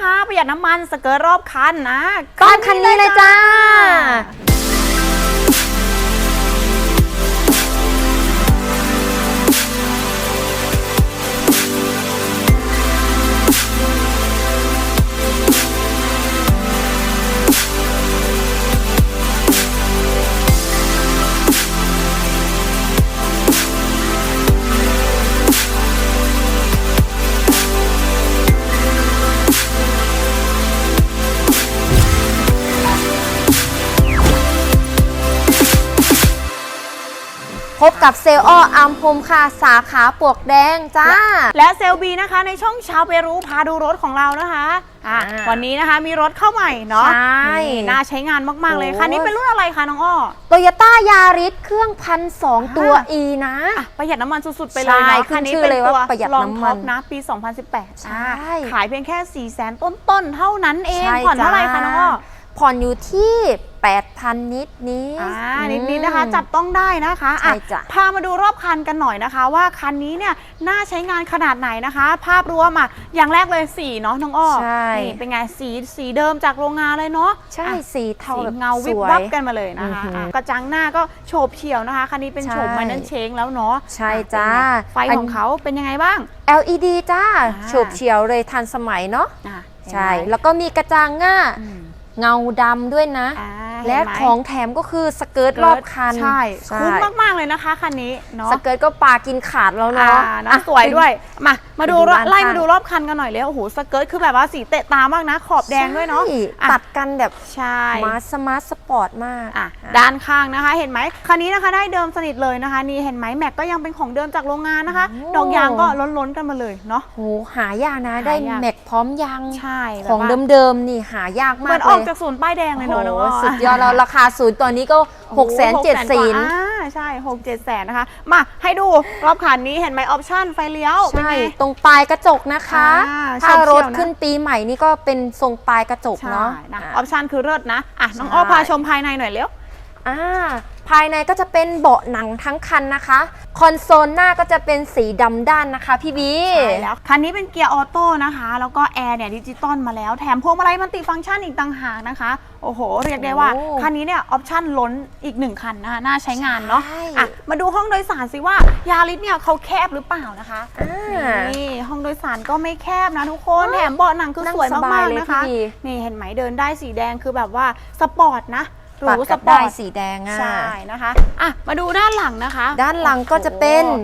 พาประหยัดน้ำมันสเกิร์ตรอบคันนะต้องคันนี้เลยจ้า พบกับเซลล์อ้ออัมพมค่ะสาขาปลวกแดงจ้า และเซลบีนะคะในช่องชาวเปรูพาดูรถของเรานะคะอะอ่าวันนี้นะคะมีรถเข้าใหม่เนาะใช่นี่น่าใช้งานมาก ๆ เลยโอ้ยคันนี้เป็นรุ่นอะไรคะน้องอ้อโตโยต้ายาริสเครื่องพันสองตัวอ่า E นะ อะประหยัดน้ำมันสุด ๆ ไปเลยใช่เนาะขึ้นคันนี้ชื่อเป็นเลยตัวว่าประหยัดลองน้ำท็มัอนปนะปี 2018ใช่อะขายเพียงแค่ 4 0 0 0 0 0 ต้น ๆ เท่านั้นเองใช่ผ่อนเท่าไหร่จ้าคะน้องอ้อ ผ่อนอยู่ที่ 8,000 นิดนิดอ่านิดๆนะคะจับต้องได้นะคะอะใช่จ้ะ พามาดูรอบคันกันหน่อยนะคะ ว่าคันนี้เนี่ยน่าใช้งานขนาดไหนนะคะ ภาพรวมอะอย่างแรกเลยสีเนาะน้องอ้อใช่ นี่เป็นไงสีสีเดิมจากโรงงานเลยเนาะใช่อะ สีเทาสีแบบเงาวิบสวยวับกันมาเลยนะคะอือหืออะกระจังหน้าก็โฉบเฉี่ยวนะคะ คันนี้เป็นใช่ โฉมมันนั่นเชงแล้วเนาะใช่อะจ้าเป็นไงไฟของเขาเป็นยังไงบ้าง LED จ้าอ่าโฉบเฉียวเลยทันสมัยเนาะอะเห็นไหมใช่ แล้วก็มีกระจังหน้าอืมเงาดำด้วยนะ อ่า และเห็นไหมของแถมก็คือสเกิร์ตรอบคันใช่คุ้มมากๆเลยนะคะคันนี้เนาะ สเกิร์ตก็ปากินขาดแล้วอ่าเนาะเนอะอะ สวยด้วย มา มาดูมาดูด้านไล่ข้างมาดูรอบคันกันหน่อยเลยโอ้โห สเกิร์ตคือแบบว่าสีเตะตามากนะ ขอบแดงด้วยเนาะใช่อะตัดกันแบบใช่ มาสมาร์ทสปอร์ตมากอะด้านข้างนะคะ เห็นไหมคันนี้นะคะได้เดิมสนิทเลยนะคะ นี่เห็นไหมแม็กก็ยังเป็นของเดิมจากโรงงานนะคะโอ้ดอกยางก็ล้นๆกันมาเลยเนาะ โหหายากนะหายากได้แม็กพร้อมยาง ใช่แบบของว่าเดิมๆนี่หายากเหมามือกนเลออกยจากศูนย์ป้ายแดงเลยเนาะน้องโอ้อ้อ โหสุดยอดแล้วราคาศูนย์ตัวนี้ก็โอ้โห6 7 0 0 0กว่าอ่าใช่หกเจ็ดแสนนะคะ มาให้ดูรอบคันนี้เห็นไหมออปชั่นไฟเลี้ยวเป็นใช่ไงตรงปลายกระจกนะคะอ่าถ้ารถเฉียวๆนะขึ้นปีใหม่นี่ก็เป็นทรงปลายกระจกใช่เนาะนะออะอปชั่นคือเลิศนะอะน้องใช่อ้อพาชมภายในหน่อยเร็ว อ่าภายในก็จะเป็นเบาะหนังทั้งคันนะคะ คอนโซลหน้าก็จะเป็นสีดำด้านนะคะพี่บีใช่แล้ว คันนี้เป็นเกียร์ออโต้นะคะ แล้วก็แอร์เนี่ยดิจิตอลมาแล้ว แถมพวงมาลัยมันติฟังก์ชันอีกต่างหากนะคะ โอ้โห เรียกได้ว่าโอ้คันนี้เนี่ยออปชั่นล้นอีกหนึ่งคันนะคะน่าใช้งานเนาะใช่อะมาดูห้องโดยสารสิว่ายาริสเนี่ยเขาแคบหรือเปล่านะคะอ่านี่ห้องโดยสารก็ไม่แคบนะทุกคน แถมเบาะหนังคือนั่งสวยสบามายกเลยๆนะคะพี่นี่เห็นไหมเดินได้สีแดงคือแบบว่าสปอร์ตนะ หปัดรูสกับปอได้ร์ตสีแดงอะใช่นะคะอะมาดูด้านหลังนะคะ ด้านหลังก็จะเป็นโอ้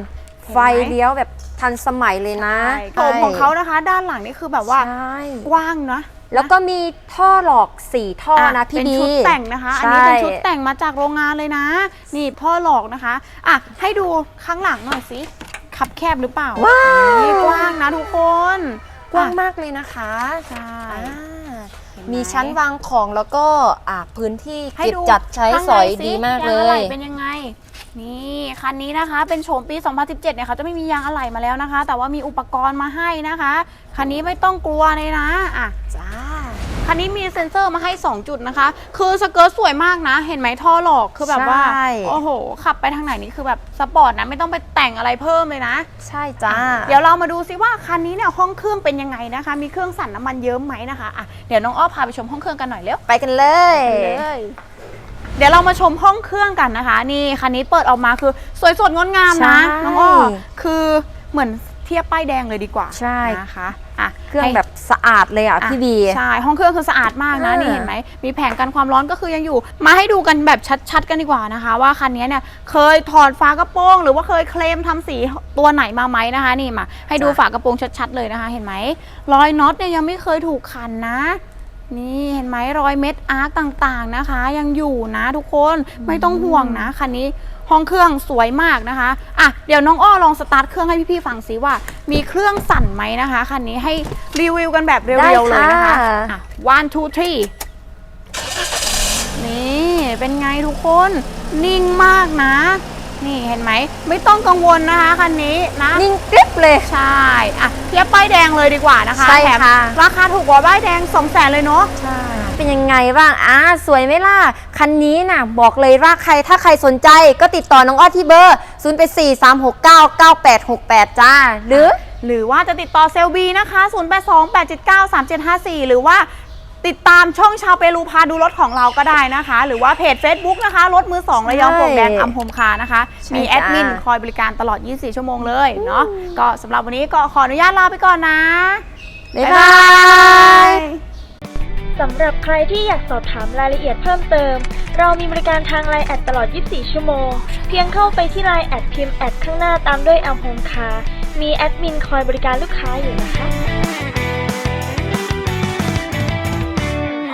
โหไฟเลี้ยวแบบทันสมัยเลยนะใช่โฉมของเขานะคะ ด้านหลังนี่คือแบบว่าใช่กว้างนะแล้วก็มีท่อหลอกสี่ท่อนะพี่เป็นบีชุดแต่งนะคะ อันนี้ใช่เป็นชุดแต่งมาจากโรงงานเลยนะ นี่พ่อหลอกนะคะอะให้ดูข้างหลังหน่อยสิขับแคบหรือเปล่าว้าวนี่กว้างนะทุกคนกว้างอะมากเลยนะคะใช่อ่าเห็นไห มมีชั้นวางของแล้วก็อ่าพื้นที่ให้เก็บดูจัดใช้ข้างในสอยสิดีมากเลงอะไหย เป็นยังไง นี่คันนี้นะคะเป็นโฉมปี 2017 เนี่ยเขาจะไม่มียางอะไหล่มาแล้วนะคะ แต่ว่ามีอุปกรณ์มาให้นะคะ คันนี้ไม่ต้องกลัวเลยนะอะจ้า คันนี้มีเซ็นเซอร์มาให้ 2 จุดนะคะ คือสเกิร์ตสวยมากนะ เห็นไหมท่อหลอกคือแบบว่า ใช่ โอ้โห ขับไปทางไหนนี่คือแบบสปอร์ตนะ ไม่ต้องไปแต่งอะไรเพิ่มเลยนะ ใช่จ้า เดี๋ยวเรามาดูซิว่าคันนี้เนี่ยห้องเครื่องเป็นยังไงนะคะ มีเครื่องสั่นน้ำมันเยิ้มไหมนะคะอะเดี๋ยวน้องอ้อพาไปชมห้องเครื่องกันหน่อยเร็วไปกันเลย เลยเดี๋ยวเรามาชมห้องเครื่องกันนะคะ นี่คันนี้เปิดออกมาคือสวยสดงดงามนะใช่ น้องอ้อคือเหมือนเทียบป้ายแดงเลยดีกว่าใช่ นะคะ อะเครื่องให้แบบสะอาดเลยอะอะพี่บีใช่ห้องเครื่องคือสะอาดมากนะเออนี่เห็นไหมมีแผงกันความร้อนก็คือยังอยู่ มาให้ดูกันแบบชัดๆกันดีกว่านะคะ ว่าคันนี้เนี่ยเคยถอดฝากระโปรง หรือว่าเคยเคลมทำสีตัวไหนมาไหมนะคะ นี่มาให้ดูฝากระโปรงชัดๆเลยนะคะ เห็นไหมรอยน็อตเนี่ยยังไม่เคยถูกขันนะ นี่เห็นไหมรอยเม็ดอาร์กต่างๆนะคะ ยังอยู่นะทุกคนไม่ต้องห่วงนะคันนี้ห้องเครื่องสวยมากนะคะอะเดี๋ยวน้องอ้อลองสตาร์ทเครื่องให้พี่ๆฟังซิว่า มีเครื่องสั่นไหมนะคะคันนี้ให้รีวิวกันแบบเรียวๆเลยนะคะได้ค่ะอะ one two three นี่เป็นไงทุกคนนิ่งมากนะ นี่เห็นไหมไม่ต้องกังวลนะคะคันนี้นะนิ่งกริบ เลย ใช่อะเทียบป้ายแดงเลยดีกว่านะคะใช่แถมค่ะราคาถูกกว่าป้ายแดง 2 0 0แสนเลยเนาะ ใช่ เป็นยังไงบ้างอ่าสวยไหมล่ะ คันนี้น่ะ บอกเลยว่าใครถ้าใครสนใจก็ติดต่อน้องอ้อที่เบอร์ 0 8 4 3 6 9 9 8 6 8 จ้า หรือ หรือว่าจะติดต่อเซลบีนะคะ 0828793754 หรือว่า ติดตามช่องชาวเปรูพาดูรถของเราก็ได้นะคะ หรือว่าเพจ Facebook นะคะ รถมือสองระยองใช่ปลวกแดงอัมพมคานะคะ ใช่มีจ้าแอดมินคอยบริการตลอด 24 ชั่วโมงเลยเนาะก็สำหรับวันนี้ก็ขออนุญาตลาไปก่อนนะ บ๊ายบาย สำหรับใครที่อยากสอบถามรายละเอียดเพิ่มเติม เรามีบริการทางไลน์แอดตลอด 24 ชั่วโมง เพียงเข้าไปที่ไลน์แอดพิมพ์แอดข้างหน้าตามด้วยแอลโฮมคา มีแอดมินคอยบริการลูกค้าอยู่นะคะ